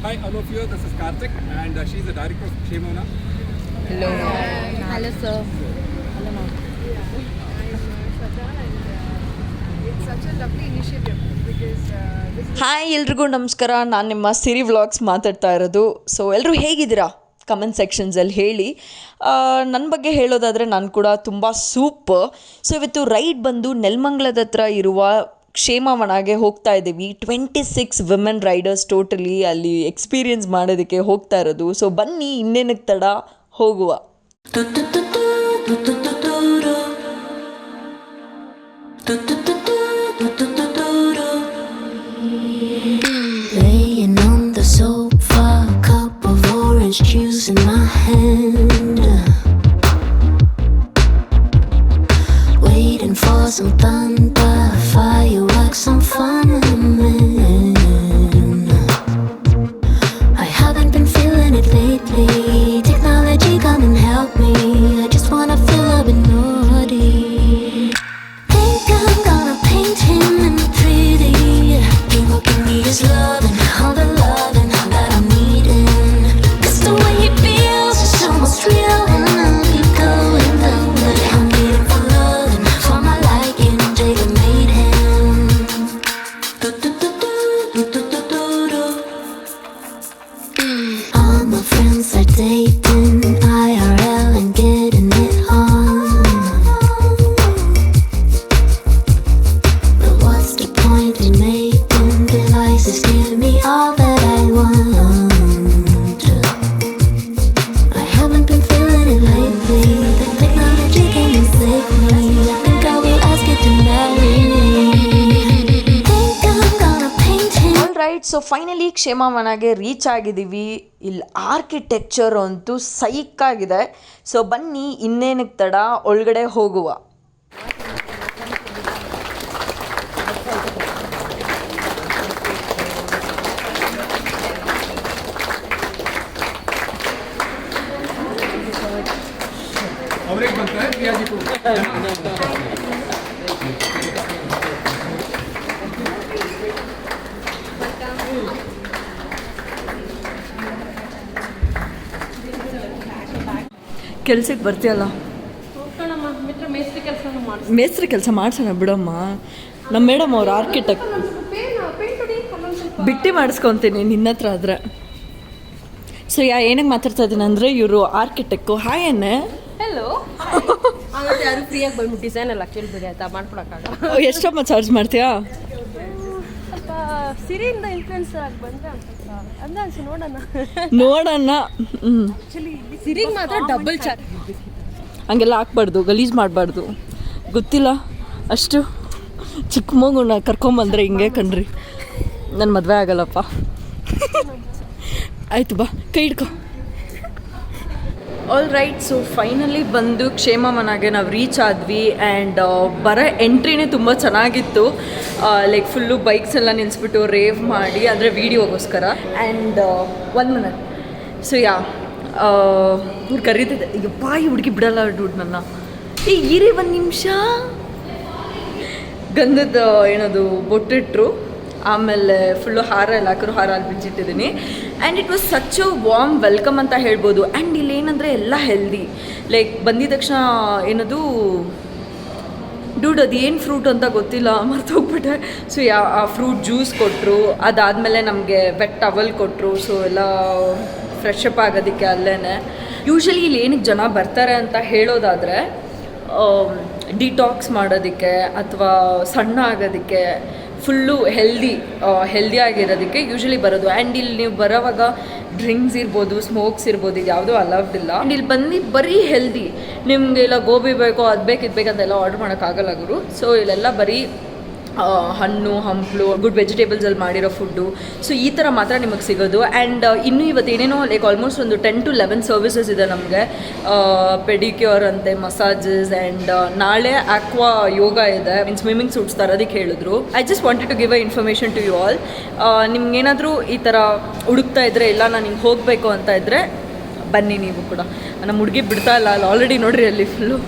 Hi, all of you. This is Karthik, and uh, she's the director of Shemona. Hello, sir. It's such a lovely initiative because uh, this is hi ಎಲ್ರಿಗೂ ನಮಸ್ಕಾರ ನಾನು ನಿಮ್ಮ ಸಿರಿ vlogs ಮಾತಾಡ್ತಾ ಇರೋದು so ಎಲ್ಲರೂ ಹೇಗಿದ್ದೀರಾ comment ಸೆಕ್ಷನ್ಸಲ್ಲಿ ಹೇಳಿ ನನ್ನ ಬಗ್ಗೆ ಹೇಳೋದಾದರೆ ನಾನು ಕೂಡ ತುಂಬ ಸೂಪರ್ ಸೊ ಇವತ್ತು ರೈಡ್ ಬಂದು ನೆಲ್ಮಂಗ್ಲದ ಹತ್ರ ಇರುವ ಕ್ಷೇಮವನಾಗೆ ಹೋಗ್ತಾ ಇದ್ದೀವಿ twenty six women riders totally ಅಲ್ಲಿ ಎಕ್ಸ್ಪೀರಿಯನ್ಸ್ ಮಾಡೋದಕ್ಕೆ ಹೋಗ್ತಾ ಇರೋದು ಸೊ ಬನ್ನಿ ಇನ್ನೇನಕ್ಕೆ ತಡ ಹೋಗುವ Laying ಸೊ ಫೈನಲಿ ಕ್ಷೇಮವನಗೆ ರೀಚ್ ಆಗಿದ್ದೀವಿ. ಇಲ್ಲಿ ಆರ್ಕಿಟೆಕ್ಚರ್ ಅಂತೂ ಸೈಕ್ ಆಗಿದೆ. ಸೊ ಬನ್ನಿ, ಇನ್ನೇನಕ್ಕೆ ತಡ? ಒಳಗಡೆ ಹೋಗುವ. ಅವ್ರಿಗೆ ಕೆಲ್ಸಕ್ಕೆ ಬರ್ತೀಯಲ್ಲ? ಮೇಸ್ತ್ರಿ ಕೆಲಸ ಮಾಡ್ಸೋಣ ಬಿಡಮ್ಮ. ನಮ್ಮ ಮೇಡಮ್ ಅವ್ರು ಆರ್ಕಿಟೆಕ್ಟ್ ಬಿಟ್ಟಿ ಮಾಡಿಸ್ಕೊತೀನಿ ನಿನ್ನ ಹತ್ರ ಆದರೆ. ಸೊ ಯಾ ಏನಕ್ಕೆ ಮಾತಾಡ್ತಾ ಇದ್ದೀನಿ ಅಂದರೆ ಇವರು ಆರ್ಕಿಟೆಕ್ಟು ಹಾಯ್ ಅನ್ನೆ ಹಲೋ ಫ್ರೀಯಾಗಿ ಬಂದ್ಬಿಟ್ಟು ಡಿಸೈನ್ ಎಲ್ಲ ಕೇಳಿಬಿಡಿ ಬಿಡಿ ಆಯ್ತಾ? ಮಾಡ್ಕೊಡಕ್ಕಾಗ ಎಷ್ಟಮ್ಮ ಚಾರ್ಜ್ ಮಾಡ್ತೀಯಾ? ಸಿರಿಯಿಂದ ಇನ್ಫ್ಲುಯೆನ್ಸ್ ಆಗಿ ಬಂದ್ರೆ ಅಂದ್ರೆ ಅನ್ಸಿ ನೋಡೋಣ. ನೋಡೋಣ. ಸಿರಿಗೆ ಮಾತ್ರ ಡಬಲ್ ಚಾರ್ಜ್ ಹಂಗೆಲ್ಲ ಹಾಕ್ಬಾರ್ದು ಗಲೀಜು ಮಾಡಬಾರ್ದು. ಗೊತ್ತಿಲ್ಲ. ಅಷ್ಟು ಚಿಕ್ಕ ಮಗುನ ಕರ್ಕೊಂಬಂದ್ರೆ ಹಿಂಗೆ ಕಣ್ರಿ. ನನ್ನ ಮದುವೆ ಆಗಲ್ಲಪ್ಪ. ಆಯ್ತು ಬಾ ಕೈ ಹಿಡ್ಕೊ. ಆಲ್ ರೈಟ್ ಸೊ ಫೈನಲಿ ಬಂದು ಕ್ಷೇಮ ಮನಾಗೆ ನಾವು ರೀಚ್ ಆದ್ವಿ ಆ್ಯಂಡ್ ಬರೋ ಎಂಟ್ರಿನೇ ತುಂಬ ಚೆನ್ನಾಗಿತ್ತು. ಲೈಕ್ ಫುಲ್ಲು ಬೈಕ್ಸ್ ಎಲ್ಲ ನಿಲ್ಲಿಸ್ಬಿಟ್ಟು ರೇವ್ ಮಾಡಿ ಅಂದರೆ ವೀಡಿಯೋಗೋಸ್ಕರ and one minute so yeah ಇವ್ರು ಕರೀತಿದ್ದೆ ಈಗ ಈ ಹುಡುಗಿ ಬಿಡಲ್ಲ ಡೂಡ್ ನನ್ನ. ಈ ಇರಿ ಒಂದು ನಿಮಿಷ. ಗಂಧದ, ಏನದು, ಬೊಟ್ಟಿಟ್ರು. ಆಮೇಲೆ ಫುಲ್ಲು ಹಾರ ಎಲ್ಲ ಹಾಕಿದ್ರು ಹಾರ ಅಲ್ಲಿ ಬಿಚ್ಚಿಟ್ಟಿದ್ದೀನಿ and it was such a warm welcome ಅಂತ ಹೇಳ್ಬೋದು. ಆ್ಯಂಡ್ ಇಲ್ಲಿ ಏನಂದರೆ ಎಲ್ಲ ಹೆಲ್ದಿ ಲೈಕ್ ಬಂದಿದ ತಕ್ಷಣ ಏನದು, ಡೂಡ್ ಅದು ಏನು ಫ್ರೂಟ್ ಅಂತ ಗೊತ್ತಿಲ್ಲ ಮರ್ತೋಗ್ಬಿಟ್ಟೆ ಸೊ ಯಾ, ಆ ಫ್ರೂಟ್ ಜ್ಯೂಸ್ ಕೊಟ್ಟರು ಅದಾದಮೇಲೆ ನಮಗೆ ವೆಟ್ ಟವಲ್ ಕೊಟ್ಟರು ಸೊ ಎಲ್ಲ ಫ್ರೆಶ್ ಅಪ್ ಆಗೋದಕ್ಕೆ ಅಲ್ಲೇ ಯೂಶ್ವಲಿ ಇಲ್ಲಿ ಏನಕ್ಕೆ ಜನ ಬರ್ತಾರೆ ಅಂತ ಹೇಳೋದಾದರೆ ಡಿಟಾಕ್ಸ್ ಮಾಡೋದಕ್ಕೆ ಅಥವಾ ಸಣ್ಣ ಆಗೋದಕ್ಕೆ ಫುಲ್ಲು ಹೆಲ್ದಿ ಹೆಲ್ದಿಯಾಗಿರೋದಕ್ಕೆ ಯೂಶ್ವಲಿ ಬರೋದು. ಆ್ಯಂಡ್ ಇಲ್ಲಿ ನೀವು ಬರೋವಾಗ ಡ್ರಿಂಕ್ಸ್ ಇರ್ಬೋದು ಸ್ಮೋಕ್ಸ್ ಇರ್ಬೋದು, ಇದು ಯಾವುದೂ ಅಲೌಡ್ ಇಲ್ಲ. ಆ್ಯಂಡ್ ಇಲ್ಲಿ ಬಂದು ಬರೀ ಹೆಲ್ದಿ ನಿಮಗೆ ಇಲ್ಲ ಗೋಬಿ ಬೇಕೋ, ಅದು ಬೇಕು ಇದು ಬೇಕಂತೆಲ್ಲ ಆರ್ಡರ್ ಮಾಡೋಕ್ಕಾಗಲ್ಲ ಗುರು. ಸೊ ಇಲ್ಲೆಲ್ಲ ಬರೀ ಹಣ್ಣು, ಹಂಪಲು ಗುಡ್ ವೆಜಿಟೇಬಲ್ಸಲ್ಲಿ ಮಾಡಿರೋ ಫುಡ್ಡು ಸೊ ಈ ಥರ ಮಾತ್ರ ನಿಮಗೆ ಸಿಗೋದು. ಆ್ಯಂಡ್ ಇನ್ನು ಇವತ್ತು ಏನೇನೋ ಲೈಕ್ ಆಲ್ಮೋಸ್ಟ್ ಒಂದು ಟೆನ್ ಟು ಲೆವೆನ್ ಸರ್ವಿಸಸ್ ಇದೆ ನಮಗೆ. ಪೆಡಿಕ್ಯೂರ್ ಅಂತೆ ಮಸಾಜಸ್ ಆ್ಯಂಡ್ ನಾಳೆ ಆಕ್ವಾ ಯೋಗ ಇದೆ. ಮೀನ್ ಸ್ವಿಮ್ಮಿಂಗ್ ಸೂಟ್ಸ್ ತರೋದಕ್ಕೆ ಹೇಳಿದ್ರು. I just wanted to give a information to you all ನಿಮ್ಗೇನಾದರೂ ಈ ಥರ ಹುಡುಕ್ತಾ ಇದ್ರೆ, ಇಲ್ಲ, ನಾನು ಹಿಂಗೆ ಹೋಗಬೇಕು ಅಂತ ಇದ್ದರೆ ಬನ್ನಿ ನೀವು ಕೂಡ. ನಮ್ಮ ಹುಡುಗಿ ಬಿಡ್ತಾ ಇಲ್ಲ, ಅಲ್ಲಿ ಆಲ್ರೆಡಿ ನೋಡ್ರಿ ಅಲ್ಲಿ ಫುಲ್ಲು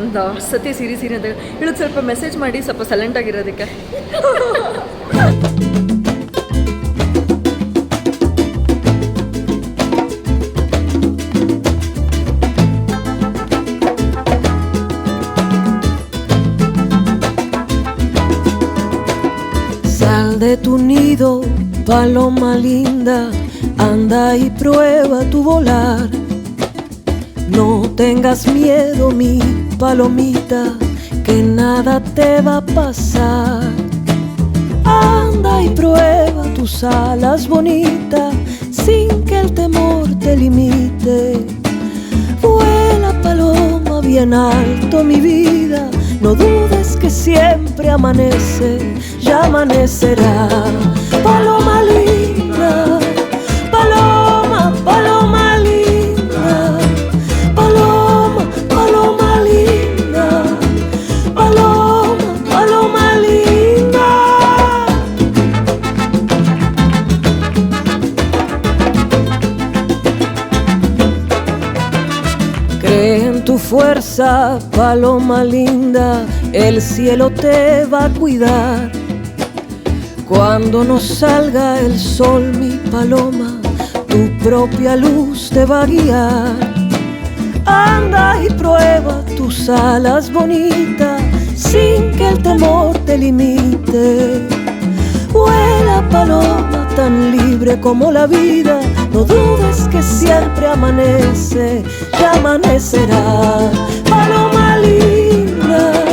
ಒಂದು ಸತಿ ಸೀರಿ ಸೀರಿ ಅಂತ ಹೇಳೋದು ಸ್ವಲ್ಪ ಮೆಸೇಜ್ ಮಾಡಿ ಸ್ವಲ್ಪ ಸೈಲೆಂಟ್ ಆಗಿರೋದಕ್ಕೆ Sal de tu nido, paloma linda, anda y prueba tu volar. No tengas miedo, mi palomita, que nada te va a pasar. Anda y prueba tus alas bonitas, sin que el temor te limite. Vuela paloma bien alto mi vida, no dudes que siempre amanece, ya amanecerá. Paloma linda, paloma linda, el cielo te va a cuidar. Cuando no salga el sol, mi paloma, tu propia luz te va a guiar. Anda y prueba tus alas bonitas, sin que el temor te limite. Vuela paloma tan libre como la vida, no dudes que siempre amanece, amanecerá. Paloma linda,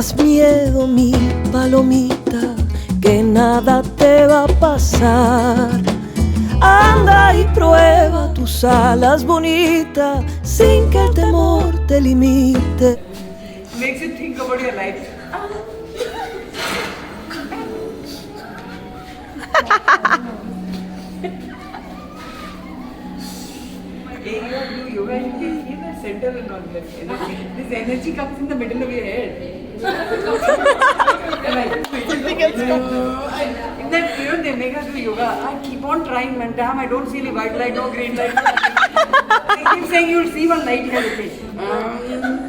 tengas miedo, mi palomita, que nada te va a pasar. Anda y prueba tus alas bonitas, sin que el temor te limite. makes you think about your life. Center and all that energy. This energy comes in the middle of your head. And I- In that period, they make us do yoga. I keep on trying, man. Damn, I don't see any white light, no green light. they keep saying you'll see one light here. Okay.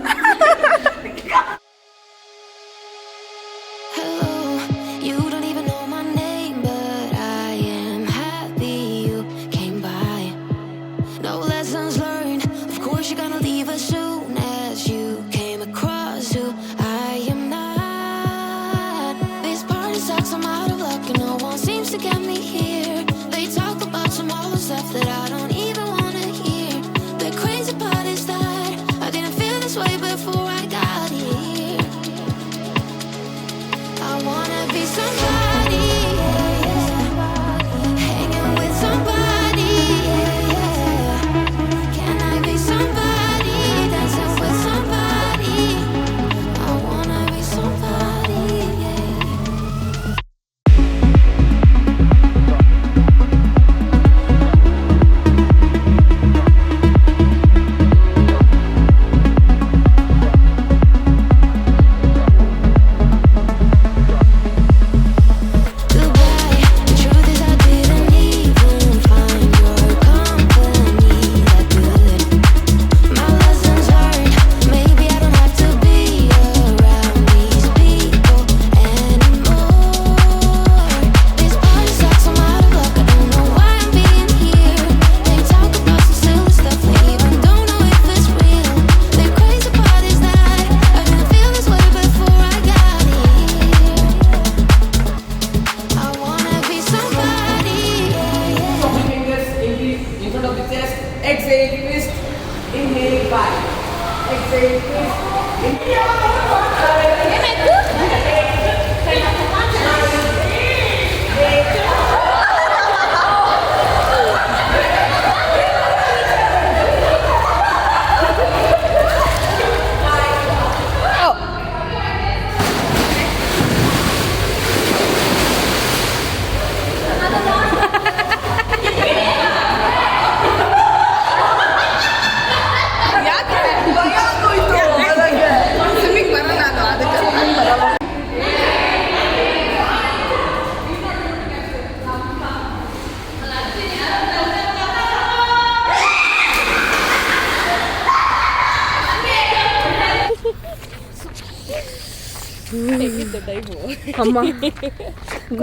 ಅಮ್ಮ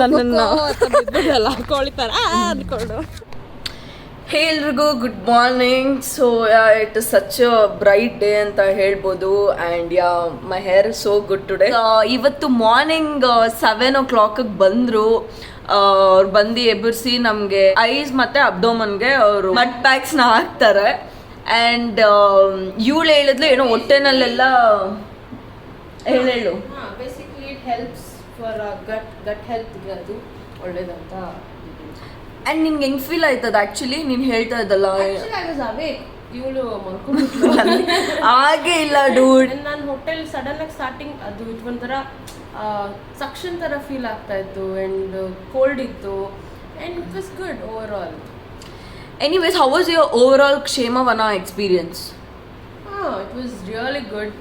ನನ್ನನ್ನು ಕೋಳಿ ಥರ ಅಂದ್ಕೊಂಡು. Hey ಎಲ್ರಿಗೂ good morning. So it is such bright day ಅಂತ ಹೇಳ್ಬೋದು. And yeah my hair so good today ಇವತ್ತು morning seven ಓ ಕ್ಲಾಕಿಗೆ ಬಂದರು. ಅವ್ರು ಬಂದು ಎಬ್ಬರಿಸಿ ನಮಗೆ ಐಸ್ ಮತ್ತು ಅಬ್ಡೋಮನ್ಗೆ ಅವರು ಮಡ್ ಪ್ಯಾಕ್ಸ್ನ ಹಾಕ್ತಾರೆ. ಆ್ಯಂಡ್ ಇವಳು ಹೇಳಿದ್ಲು ಏನೋ ಹೊಟ್ಟೆನಲ್ಲೆಲ್ಲ ಹೇಳು it helps for gut gut ಹೆಲ್ತ್ಗೆ ಅದು ಒಳ್ಳೇದಂತ ಆ್ಯಂಡ್ ನಿಂಗೆ ಹೆಂಗೆ ಫೀಲ್ ಆಯ್ತದ ಆ್ಯಕ್ಚುಲಿ ನೀನು ಹೇಳ್ತಾ ಇದ್ದಲ್ಲ. ಇವಳು ಮಲ್ಕೊಂಡು ಹಾಗೆ ಇಲ್ಲ ಡೂಡ್ ನಾನು ಹೋಟೆಲ್ ಸಡನ್ ಆಗಿ ಸ್ಟಾರ್ಟಿಂಗ್ ಅದು ಇದು ಒಂಥರ ಸಕ್ಷನ್ ಥರ ಫೀಲ್ ಆಗ್ತಾ ಇತ್ತು ಆ್ಯಂಡ್ ಕೋಲ್ಡ್ ಇತ್ತು. And it was good over all anyways how was your over all Kshemavana experience ಹಾಂ it was really good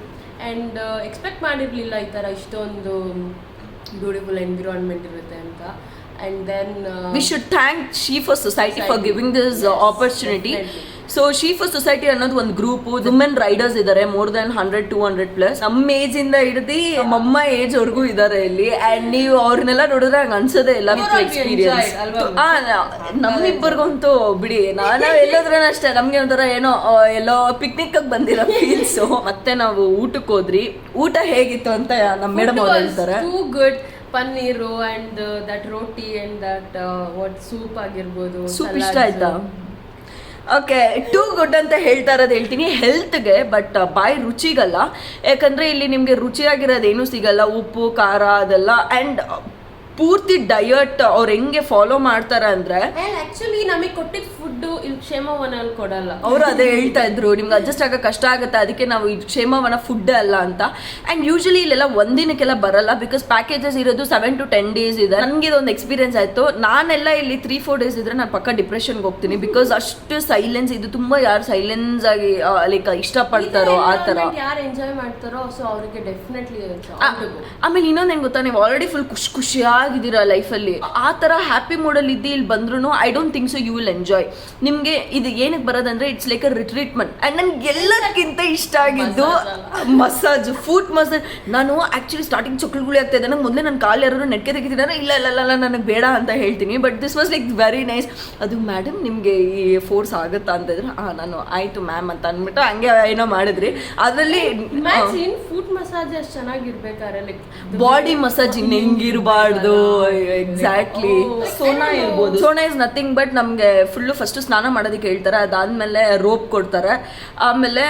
and expect ಮಾಡಿರಲಿಲ್ಲ ಈ ಥರ ಇಷ್ಟೊಂದು ಬ್ಯೂಟಿಫುಲ್ ಎನ್ವಿರಾನ್ಮೆಂಟ್ ಇರುತ್ತೆ ಅಂತ. And then we should thank she for society for giving this opportunity. So she for society ಅನ್ನೋದು ಒಂದು group women riders ಇದಾರೆ more than hundred two hundred plus ನಮ್ಮ ಏಜ್ ಇಂದ ಹಿಡಿದು ನಮ್ಮಮ್ಮ ಏಜ್ ವರ್ಗೂ ಇದ್ದಾರೆ ಇಲ್ಲಿ. ಅಂಡ್ ನೀವು ಅವ್ರನ್ನೆಲ್ಲ ನೋಡಿದ್ರೆ ಹಂಗ ಅನ್ಸೋದೇ ಇಲ್ಲ ಎಕ್ಸ್ಪೀರಿಯನ್ಸ್? ನಮ್ಮಿಬ್ಬರಿಗಂತೂ ಬಿಡಿ ನಾನು ಎಲ್ಲೋದ್ರೂ ಅಷ್ಟೇ. ನಮ್ಗೆ ಒಂಥರ ಏನೋ ಎಲ್ಲೋ ಪಿಕ್ನಿಕ್ ಬಂದಿರೋ ಫೀಲ್ಸ್ ಮತ್ತೆ ನಾವು ಊಟಕ್ಕೆ ಹೋದ್ರಿ ಊಟ ಹೇಗಿತ್ತು ಅಂತ ನಮ್ಮ ಮೇಡಮ್ ಅವ್ರು ಹೇಳ್ತಾರೆ. Good paneer and that roti and that what soup ಆಗಿರ್ಬೋದು ಸೂಪ್ ಇಷ್ಟ ಆಯ್ತಾ? ಓಕೆ ಟೂ ಗುಡ್ ಅಂತ ಹೇಳ್ತಾ ಇರೋದು ಹೇಳ್ತೀನಿ. ಹೆಲ್ತ್ಗೆ ಬಟ್ ಬಾಯ್ ರುಚಿಗಲ್ಲ. ಯಾಕಂದ್ರೆ ಇಲ್ಲಿ ನಿಮಗೆ ರುಚಿಯಾಗಿರೋದೇನು ಸಿಗಲ್ಲ. ಉಪ್ಪು, ಖಾರ ಅದೆಲ್ಲ ಆ್ಯಂಡ್ ಪೂರ್ತಿ ಡಯಟ್ ಅವ್ರು ಹೆಂಗೆ ಫಾಲೋ ಮಾಡ್ತಾರೆ ಅಂದ್ರೆ ಆಕ್ಚುಲಿ ನಮಗೆ ಕೊಟ್ಟಿದ್ದ ಫುಡ್ ಇಲ್ಲಿ ಕ್ಷೇಮವನಲ್ಲಿ ಕೊಡಲ್ಲ. ಅವರು ಅದೇ ಹೇಳ್ತಾ ಇದ್ರು ನಿಮ್ಗೆ ಅಡ್ಜಸ್ಟ್ ಆಗೋ ಕಷ್ಟ ಆಗುತ್ತೆ ಅದಕ್ಕೆ ನಾವು ಇದು ಕ್ಷೇಮವನ ಫುಡ್ ಅಲ್ಲ ಅಂತ. ಆ್ಯಂಡ್ ಯೂಶಲಿ ಇಲ್ಲೆಲ್ಲ ಒಂದಿನಕ್ಕೆಲ್ಲ ಬರಲ್ಲ ಬಿಕಾಸ್ ಪ್ಯಾಕೇಜಸ್ ಇರೋದು ಸೆವೆನ್ ಟು ಟೆನ್ ಡೇಸ್ ಇದೆ. ನನಗೆ ಇದೊಂದು ಎಕ್ಸ್ಪೀರಿಯನ್ಸ್ ಆಯಿತು. ನಾನೆಲ್ಲ ಇಲ್ಲಿ ತ್ರೀ ಫೋರ್ ಡೇಸ್ ಇದ್ರೆ ನಾನು ಪಕ್ಕ ಡಿಪ್ರೆಷನ್ಗೆ ಹೋಗ್ತೀನಿ ಬಿಕಾಸ್ ಅಷ್ಟು ಸೈಲೆನ್ಸ್ ಇದು ತುಂಬ ಯಾರು ಸೈಲೆನ್ಸ್ ಆಗಿ ಲೈಕ್ ಇಷ್ಟಪಡ್ತಾರೋ ಆ ಥರ. ಯಾರು ಎಂಜಾಯ್ ಮಾಡ್ತಾರೋ ಸೊ ಅವರಿಗೆ ಡೆಫಿನೆಟ್ಲಿ ಆಮೇಲೆ ಇನ್ನೊಂದು ಹೆಂಗ್ ಗೊತ್ತಾ ನೀವು ಆಲ್ರೆಡಿ ಫುಲ್ ಖುಷಿ ಖುಷಿಯಾಗಿದ್ದೀರಾ ಲೈಫಲ್ಲಿ? ಆ ಥರ ಹ್ಯಾಪಿ ಮೂಡಲ್ಲಿ ಇದ್ದು ಇಲ್ಲಿ ಬಂದ್ರು I don't think so you will enjoy ನಿಮಗೆ ಇದು ಏನಕ್ಕೆ ಬರೋದಂದ್ರೆ it's like a retreatment and ನನಗೆ ಎಲ್ಲದಕ್ಕಿಂತ ಇಷ್ಟ ಆಗಿದ್ದು ಮಸಾಜ್. ಫುಡ್ ಮಸಾಜ್ ನಾನು ಆ್ಯಕ್ಚುಲಿ ಸ್ಟಾರ್ಟಿಂಗ್ ಚೊಕ್ಕಳುಗಳು ಆಗ್ತಾ ಇದೆ ನಂಗೆ ಮೊದಲೇ ನನ್ನ ಕಾಲು ಯಾರು ನೆಟ್ಕೆ ತೆಗಿತಿದ್ದಾರೆ? ಇಲ್ಲ ಇಲ್ಲ ಇಲ್ಲ, ನನಗೆ ಬೇಡ ಅಂತ ಹೇಳ್ತೀನಿ. But this was like very nice ಅದು ಮೇಡಮ್ ನಿಮಗೆ ಈ ಫೋರ್ಸ್ ಆಗುತ್ತಾ ಅಂತಂದ್ರೆ ಹಾಂ ನಾನು ಆಯಿತು ಮ್ಯಾಮ್ ಅಂತ ಅಂದ್ಬಿಟ್ಟು ಹಂಗೆ ಏನೋ ಮಾಡಿದ್ರಿ. ಅದರಲ್ಲಿ ಫುಡ್ ಫುಟ್ ಮಸಾಜ್ ಅಷ್ಟು ಚೆನ್ನಾಗಿರ್ಬೇಕಾದ್ರೆ ಲೈಕ್ ಬಾಡಿ ಮಸಾಜ್ ಇನ್ನು ಹೆಂಗಿರಬಾರ್ದು? Exactly Oh. ಸೋನಾ ಇರ್ಬೋದು. ಸೋನಾ ಇಸ್ ನಥಿಂಗ್ ಬಟ್ ನಮಗೆ ಫುಲ್ಲು ಫಸ್ಟ್ ಸ್ನಾನ ಮಾಡೋದಕ್ಕೆ ಹೇಳ್ತಾರೆ ಅದಾದ್ಮೇಲೆ ರೋಪ್ ಕೊಡ್ತಾರೆ ಆಮೇಲೆ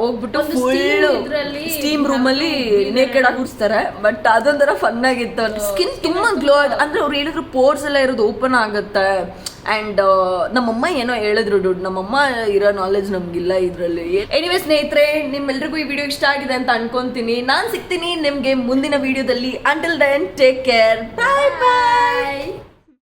ಹೋಗ್ಬಿಟ್ಟು ಫುಲ್ ಸ್ಟೀಮ್ ರೂಮಲ್ಲಿ ನೇಕೆಡ್ ಆಗಿ ಬಟ್ ಅದೊಂಥರ ಫನ್ ಆಗಿತ್ತು. ಸ್ಕಿನ್ ತುಂಬಾ ಗ್ಲೋ ಅಂದ್ರೆ ಅವ್ರು ಹೇಳಿದ್ರು ಪೋರ್ಸ್ ಎಲ್ಲ ಇರೋದು ಓಪನ್ ಆಗುತ್ತೆ. ಆ್ಯಂಡ್ ನಮ್ಮಮ್ಮ ಏನೋ ಹೇಳಿದ್ರು ದುಡ್ಡು ನಮ್ಮಮ್ಮ ಇರೋ ನಾಲೆಜ್ ನಮಗಿಲ್ಲ ಇದರಲ್ಲಿ. ಎನಿವೇ ಸ್ನೇಹಿತರೆ, ನಿಮ್ಮೆಲ್ರಿಗೂ ಈ ವಿಡಿಯೋ ಇಷ್ಟ ಆಗಿದೆ ಅಂತ ಅನ್ಕೊಂತೀನಿ. ನಾನು ಸಿಗ್ತೀನಿ ನಿಮಗೆ ಮುಂದಿನ ವಿಡಿಯೋದಲ್ಲಿ until then take care bye bye